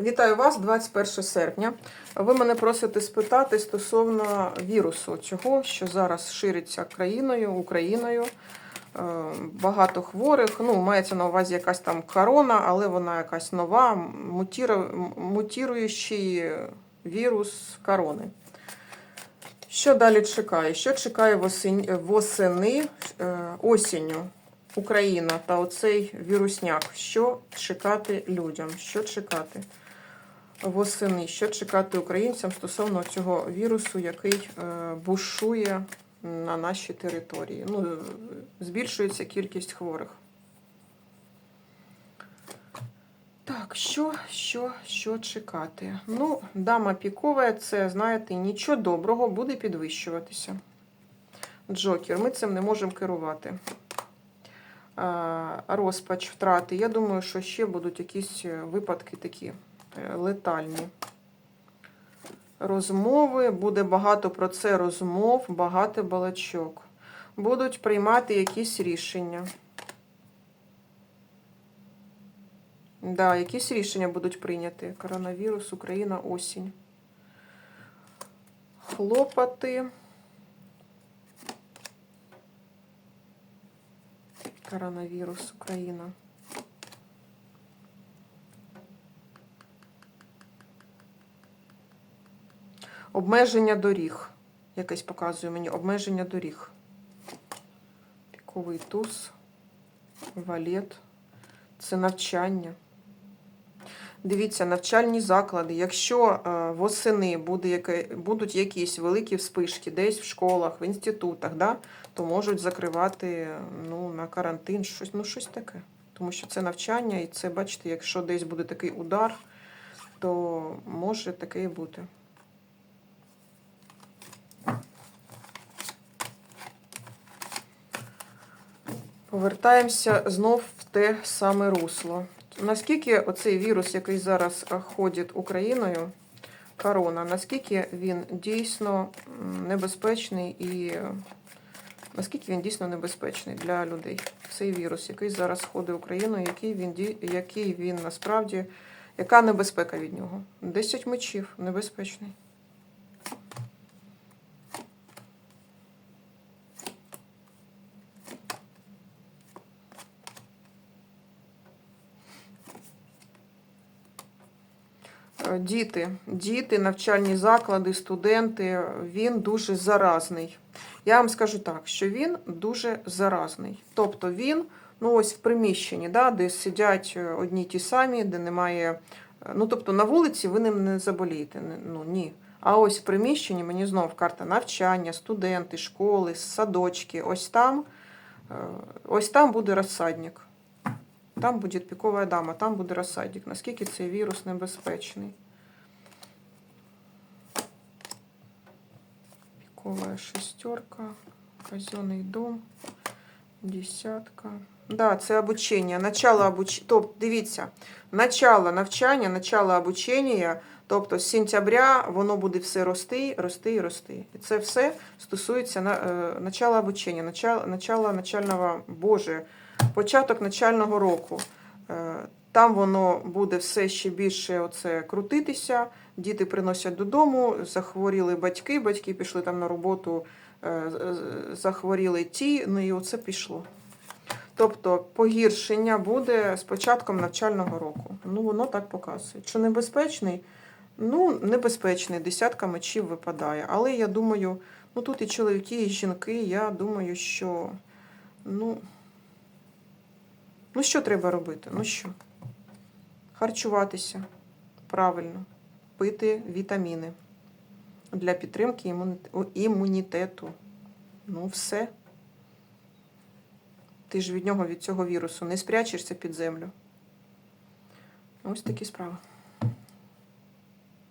Вітаю вас 21 серпня. Ви мене просите спитати стосовно вірусу, цього, що зараз шириться країною, Україною. Е, Багато хворих. Ну, мається на увазі якась там корона, але вона якась нова, мутіру- мутіруючий вірус корони. Що далі чекає? Що чекає восени, е, осінню Україна та оцей вірусняк? Що чекати людям? Що чекати восени? Що чекати українцям стосовно цього вірусу, який е, бушує на нашій території? Ну, е, збільшується кількість хворих. Так, що, що, що чекати? Ну, дама пікова, це, знаєте, нічого доброго буде підвищуватися. Джокер, ми цим не можемо керувати. Розпач, втрати. Я думаю, що ще будуть якісь е, випадки такі е, летальні. Розмови, буде багато про це розмов, багато балачок. Будуть приймати якісь рішення. Да, якісь рішення будуть прийняті. Коронавірус, Україна, осінь. Хлопоти. Коронавірус, Україна. Обмеження доріг. Якесь показує мені обмеження доріг. Піковий туз, валет. Це навчання. Дивіться, навчальні заклади. Якщо е, восени буде будуть якісь великі вспишки десь в школах, в інститутах, да, то можуть закривати ну, на карантин щось, ну, щось таке. Тому що це навчання, і це, бачите, якщо десь буде такий удар, то може таке і бути. Повертаємося знов в те саме русло. Наскільки оцей вірус, який зараз е, ходить Україною, корона, наскільки він дійсно небезпечний і е, наскільки він дійсно небезпечний для людей? Цей вірус, який зараз ходить Україною, який він, який він насправді, яка небезпека від нього? Десять мечів небезпечний. Діти, діти, навчальні заклади, студенти, він дуже заразний. Я вам скажу так, що він дуже заразний. Тобто він, ну ось в приміщенні, да, де сидять е, одні ті самі, де немає. е, Ну, тобто на вулиці ви ним не заболієте. Ну ні. А ось в приміщенні мені знов карта навчання, студенти, школи, садочки. Ось там, е, ось там буде розсадник. Там буде пікова дама, там буде розсадник. Наскільки цей вірус небезпечний? Піковая шестерка, казенний дом, десятка. Да, це обучення. Начало обуч... Тобто, дивіться, начало навчання, начало обучення, тобто з сентября воно буде все рости, рости і рости. І це все стосується на, е, начала обучення, начало начального, Боже, початок начального року. Е, Там воно буде все ще більше оце крутитися. Діти приносять додому, захворіли батьки, батьки пішли там на роботу, е, захворіли ті, ну і оце пішло. Тобто погіршення буде з початком навчального року. Ну, воно так показує. Чи небезпечний? Ну, небезпечний, десятка мечів випадає. Але я думаю, ну тут і чоловіки, і жінки, я думаю, що ну, ну що треба робити? Ну що? Харчуватися правильно, пити вітаміни для підтримки імунітету. Ну, все. Ти ж від нього, від цього вірусу, не спрячешся під землю. Ось такі справи.